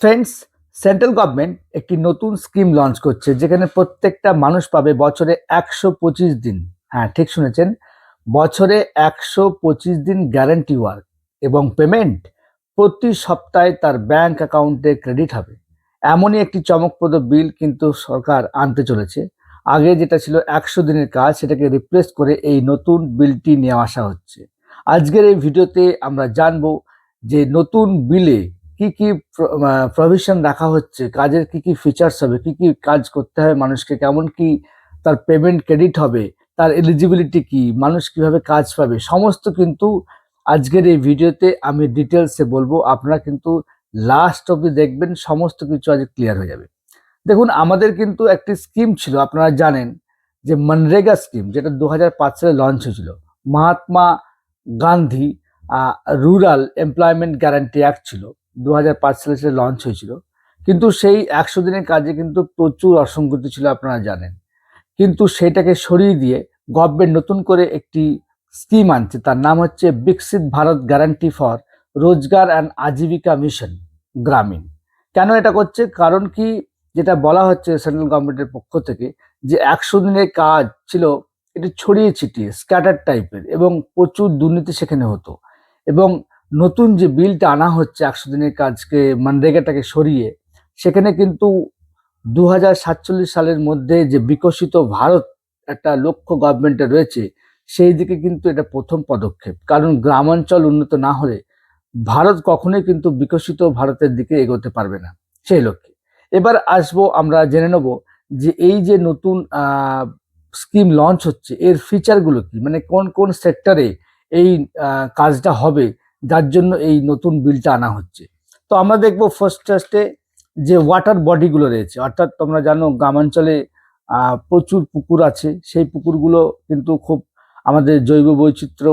Friends central government একটি নতুন scheme launch করছে, যেখানে প্রত্যেকটা মানুষ পাবে বছরে একশো পঁচিশ দিন। হ্যাঁ ঠিক শুনেছেন? বছরে একশো পঁচিশ দিন গ্যারান্টি ওয়ার্ক এবং পেমেন্ট প্রতি সপ্তাহে তার ব্যাংক অ্যাকাউন্টে ক্রেডিট হবে। এমনই একটি চমকপ্রদ বিল কিন্তু সরকার আনতে চলেছে। আগে যেটা ছিল একশো দিনের কাজ, সেটাকে রিপ্লেস করে এই নতুন বিলটি নিয়ে আসা হচ্ছে। আজকের এই ভিডিওতে আমরা জানব যে নতুন বিলে কি কি প্রভিশন রাখা হচ্ছে? কাজের কি কি ফিচার্স হবে? কি কি কাজ করতে হবে মানুষকে? কেমন কি তার পেমেন্ট ক্রেডিট হবে? তার এলিজিবিলিটি কি? মানুষ কীভাবে কাজ পাবে? সমস্ত কিন্তু আজকের এই ভিডিওতে আমি ডিটেলসে বলব। আপনারা কিন্তু লাস্ট অবধি দেখবেন, সমস্ত কিছু আজ ক্লিয়ার হয়ে যাবে। দেখুন, আমাদের কিন্তু একটি স্কিম ছিল, আপনারা জানেন, যে মনরেগা স্কিম যেটা দু হাজার পাঁচ সালে লঞ্চ হয়েছিল। Mahatma Gandhi rural employment guarantee act ছিল। দু হাজার পাঁচ সালে সেটা লঞ্চ হয়েছিল। কিন্তু সেই একশো দিনের কাজে কিন্তু প্রচুর অসংগতি ছিল, আপনারা জানেন। কিন্তু সেটাকে সরিয়ে দিয়ে গভর্নমেন্ট নতুন করে একটি স্কিম আনছে, তার নাম হচ্ছে Viksit Bharat guarantee for Rozgar and Ajeevika mission Gramin. কেন এটা করছে? কারণ কি যেটা বলা হচ্ছে সেন্ট্রাল গভর্নমেন্টের পক্ষ থেকে যে একশো দিনের কাজ ছিল, এটি ছড়িয়ে ছিটিয়ে স্ক্যাটার টাইপের এবং প্রচুর দুর্নীতি সেখানে হতো। এবং নতুন যে বিলটা আনা হচ্ছে একশো দিনের কাজকে মনরেগাটাকে সরিয়ে, সেখানে কিন্তু দু হাজার সাতচল্লিশ সালের মধ্যে যে বিকশিত ভারত একটা লক্ষ্য গভর্নমেন্টে রয়েছে, সেই দিকে কিন্তু এটা প্রথম পদক্ষেপ। কারণ গ্রামাঞ্চল উন্নত না হলে ভারত কখনোই কিন্তু বিকশিত ভারতের দিকে এগোতে পারবে না। সেই লক্ষ্যে। এবার আসব আমরা জেনে নেব যে এই যে নতুন স্কিম লঞ্চ হচ্ছে, এর ফিচারগুলো কি? মানে কোন কোন সেক্টরে এই কাজটা হবে? যার জন্য এই নতুন বিলটা আনা হচ্ছে। তো আমরা দেখব ফার্স্ট ফার্স্টে যে ওয়াটার বডিগুলো রয়েছে, অর্থাৎ তোমরা জানো গ্রামাঞ্চলে প্রচুর পুকুর আছে। সেই পুকুরগুলো কিন্তু খুব আমাদের জৈব বৈচিত্র্য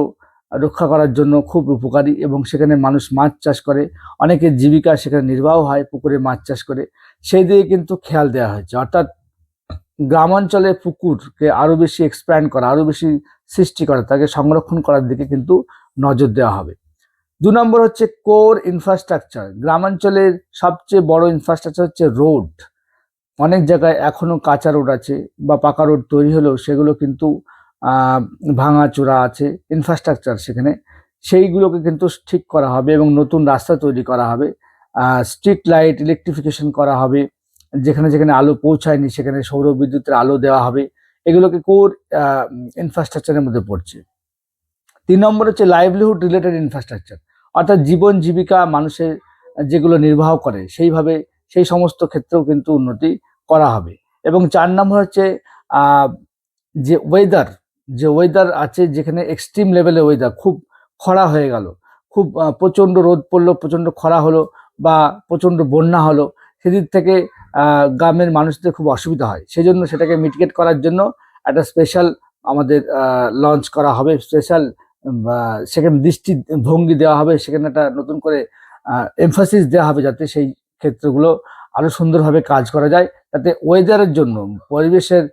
রক্ষা করার জন্য খুব উপকারী এবং সেখানে মানুষ মাছ চাষ করে। অনেকের জীবিকা সেখানে নির্বাহ হয়, পুকুরে মাছ চাষ করে। সেই দিকে কিন্তু খেয়াল দেওয়া হয়েছে। অর্থাৎ গ্রামাঞ্চলে পুকুরকে আরও বেশি এক্সপ্যান্ড করা আরও বেশি সৃষ্টি করা, তাকে সংরক্ষণ করার দিকে কিন্তু নজর দেওয়া হবে। দু নম্বর হচ্ছে কোর ইনফ্রাস্ট্রাকচার গ্রামাঞ্চলের সবচেয়ে বড় ইনফ্রাস্ট্রাকচার হচ্ছে রোড অনেক জায়গায় এখনও কাঁচা রোড আছে বা পাকা রোড তৈরি হলেও সেগুলো কিন্তু ভাঙাচোরা আছে ইনফ্রাস্ট্রাকচার সেখানে। সেইগুলোকে কিন্তু ঠিক করা হবে এবং নতুন রাস্তা তৈরি করা হবে। স্ট্রিট লাইট ইলেকট্রিফিকেশন করা হবে। যেখানে যেখানে আলো পৌঁছায়নি সেখানে সৌর বিদ্যুতের আলো দেওয়া হবে। এগুলোকে কোর ইনফ্রাস্ট্রাকচারের মধ্যে পড়ছে। তিন নম্বর হচ্ছে লাইভলিহুড রিলেটেড ইনফ্রাস্ট্রাকচার অর্থাৎ জীবন জীবিকা মানুষের যেগুলো নির্বাহ করে, সেইভাবে সেই সমস্ত ক্ষেত্রেও কিন্তু উন্নতি করা হবে। এবং চার নম্বর হচ্ছে যে ওয়েদার যে ওয়েদার আছে যেখানে এক্সট্রিম লেভেলের ওয়েদার খুব খরা হয়ে গেল, খুব প্রচণ্ড রোদ পড়ল, প্রচণ্ড খরা হলো বা প্রচণ্ড বন্যা হলো, সেদিক থেকে গ্রামের মানুষদের খুব অসুবিধা হয়। সেই জন্য সেটাকে মিটিগেট করার জন্য একটা স্পেশাল আমাদের লঞ্চ করা হবে স্পেশাল সেখানে দৃষ্টি ভঙ্গি দেওয়া হবে, সেখানে একটা নতুন করে এমফাসিস দেওয়া হবে যাতে সেই ক্ষেত্রগুলো আরও সুন্দরভাবে কাজ করা যায়, যাতে ওয়েদারের জন্য, পরিবেশের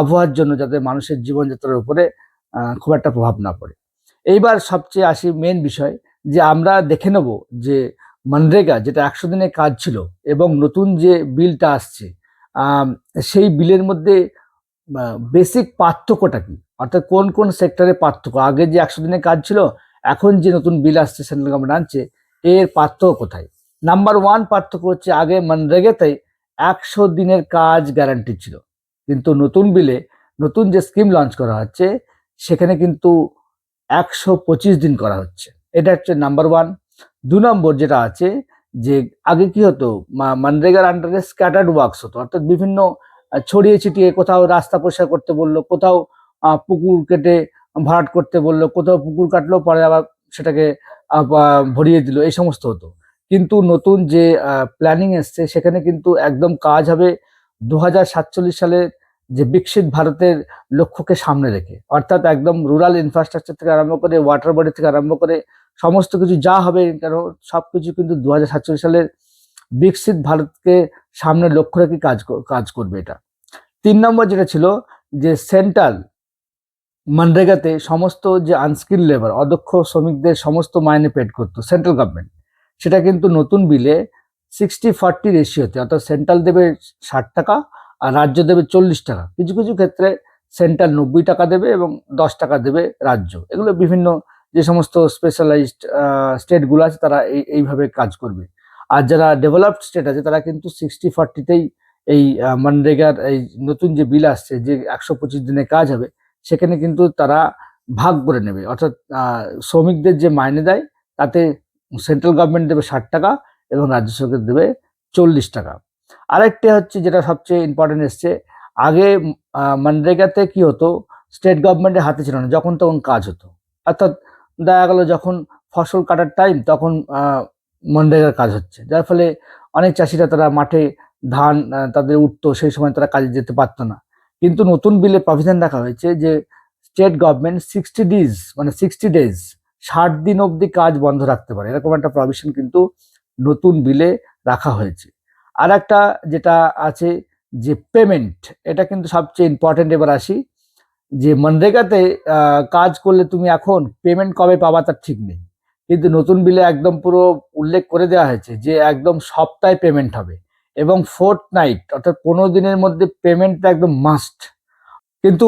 আবহাওয়ার জন্য যাতে মানুষের জীবনযাত্রার উপরে খুব একটা প্রভাব না পড়ে। এইবার সবচেয়ে আসি মেন বিষয় যে আমরা দেখে নেব যে মনরেগা যেটা একশো দিনের কাজ ছিল এবং নতুন যে বিলটা আসছে সেই বিলের মধ্যে বেসিক পার্থক্যটা কি? অর্থাৎ কোন কোন সেক্টরে পার্থক্য? আগে যে একশো দিনের কাজ ছিল, এখন যে নতুন বিল আসছে সেন্ট্রাল গভর্নমেন্ট আনছে, এর পার্থক্য কোথায়? নাম্বার ওয়ান পার্থক্য হচ্ছে আগে মনরেগাতে একশো দিনের কাজ গ্যারান্টি ছিল। কিন্তু নতুন বিলে নতুন যে স্কিম লঞ্চ করা হচ্ছে, সেখানে কিন্তু একশো পঁচিশ দিন করা হচ্ছে। এটা হচ্ছে নাম্বার ওয়ান দু নম্বর যেটা আছে, যে আগে কি হতো? মানরেগার আন্ডারে স্ক্যাটার্ড ওয়ার্কস হতো। অর্থাৎ বিভিন্ন ছড়িয়ে ছিটিয়ে কোথাও রাস্তা পরিষ্কার করতে বলল, কোথাও পুকুর কেটে ভরাট করতে বলল, কোথাও পুকুর কাটলো পরে আবার সেটাকে ভরিয়ে দিল, এই সমস্ত হতো। কিন্তু নতুন যে প্ল্যানিং এসছে, সেখানে কিন্তু একদম কাজ হবে দু হাজার সাতচল্লিশ সালের যে বিকশিত ভারতের লক্ষ্যকে সামনে রেখে। অর্থাৎ একদম রুরাল ইনফ্রাস্ট্রাকচার থেকে আরম্ভ করে ওয়াটার বডি থেকে আরম্ভ করে সমস্ত কিছু যা হবে, কেন সব কিছু কিন্তু দু হাজার সাতচল্লিশ সালের বিকশিত ভারতকে সামনে লক্ষ্য রেখে কাজ কাজ করবে এটা। তিন নম্বর যেটা ছিল যে সেন্ট্রাল মানরেগাতে সমস্ত যে আনস্কিল লেবার, অদক্ষ শ্রমিকদের সমস্ত মাইনে পেড করতো সেন্ট্রাল গভর্নমেন্ট। সেটা কিন্তু নতুন বিলে সিক্সটি ফর্টি রেশিওতে, অর্থাৎ সেন্ট্রাল দেবে ষাট টাকা আর রাজ্য দেবে চল্লিশ টাকা। কিছু কিছু ক্ষেত্রে সেন্ট্রাল নব্বই টাকা দেবে এবং দশ টাকা দেবে রাজ্য। এগুলো বিভিন্ন যে সমস্ত স্পেশালাইজড স্টেটগুলো আছে তারা এই, এইভাবে কাজ করবে। আর যারা ডেভেলপড স্টেট আছে, তারা কিন্তু সিক্সটি ফর্টিতেই এই মানরেগার এই নতুন যে বিল আসছে, যে একশো পঁচিশ দিনে কাজ হবে, সেখানে কিন্তু তারা ভাগ করে নেবে। অর্থাৎ শ্রমিকদের যে মাইনে দেয়, তাতে সেন্ট্রাল গভর্নমেন্ট দেবে ষাট টাকা এবং রাজ্য সরকার দেবে চল্লিশ টাকা। আরেকটি হচ্ছে যেটা সবচেয়ে ইম্পর্টেন্ট এসছে, আগে মানরেগাতে কি হতো স্টেট গভর্নমেন্টের হাতে ছিল না, যখন তখন কাজ হতো। অর্থাৎ, দেখা গেল যখন ফসল কাটার টাইম তখন মনরেগার কাজ হচ্ছে। যার ফলে অনেক চাষিরা তারা মাঠে ধান তাদের উঠতো, সেই সময় তারা কাজে যেতে পারতো না। কিন্তু নতুন বিলে প্রভিশন রাখা হয়েছে যে স্টেট গভর্নমেন্ট সিক্সটি ডিজ মানে সিক্সটি ডেজ ষাট দিন অবধি কাজ বন্ধ রাখতে পারে। এরকম একটা প্রভিশন কিন্তু নতুন বিলে রাখা হয়েছে। আর একটা যেটা আছে যে পেমেন্ট এটা কিন্তু সবচেয়ে ইম্পর্টেন্ট এবার আসি, যে মনরেগাতে কাজ করলে তুমি এখন পেমেন্ট কবে পাবা তার ঠিক নেই। কিন্তু নতুন বিলে একদম পুরো উল্লেখ করে দেওয়া হয়েছে যে একদম সপ্তাহে পেমেন্ট হবে এবং ফোর্থ নাইট অর্থাৎ পনেরো দিনের মধ্যে পেমেন্টটা একদম মাস্ট কিন্তু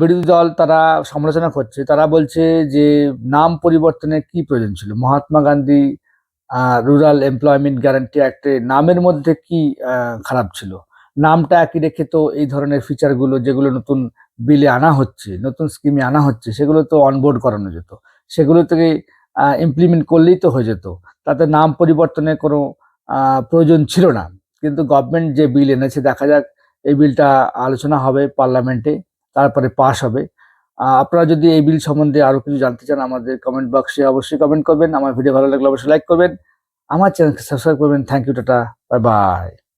বিরোধী দল তারা সমালোচনা করছে। তারা বলছে যে নাম পরিবর্তনের কি প্রয়োজন ছিল? Mahatma Gandhi rural employment guarantee অ্যাক্টে নামের মধ্যে কি খারাপ ছিল? নামটা একই রেখে তো এই ধরনের ফিচারগুলো যেগুলো নতুন বিলে আনা হচ্ছে, নতুন স্কিমে আনা হচ্ছে, সেগুলো তো অনবোর্ড করানো যেত। সেগুলো থেকে ইমপ্লিমেন্ট করলেই তো হয়ে যেত। তাতে নাম পরিবর্তনের কোনো প্রয়োজন ছিল না। কিন্তু গভর্নমেন্ট যে বিল এনেছে, দেখা যাক এই বিলটা আলোচনা হবে পার্লামেন্টে তারপরে পাশ হবে। আপনারা যদি এই বিল সম্বন্ধে আরও কিছু জানতে চান, আমাদের কমেন্ট বক্সে অবশ্যই কমেন্ট করবেন। আমার ভিডিও ভালো লাগলে অবশ্যই লাইক করবেন। আমার চ্যানেলকে সাবস্ক্রাইব করবেন। Thank you tata. Bye bye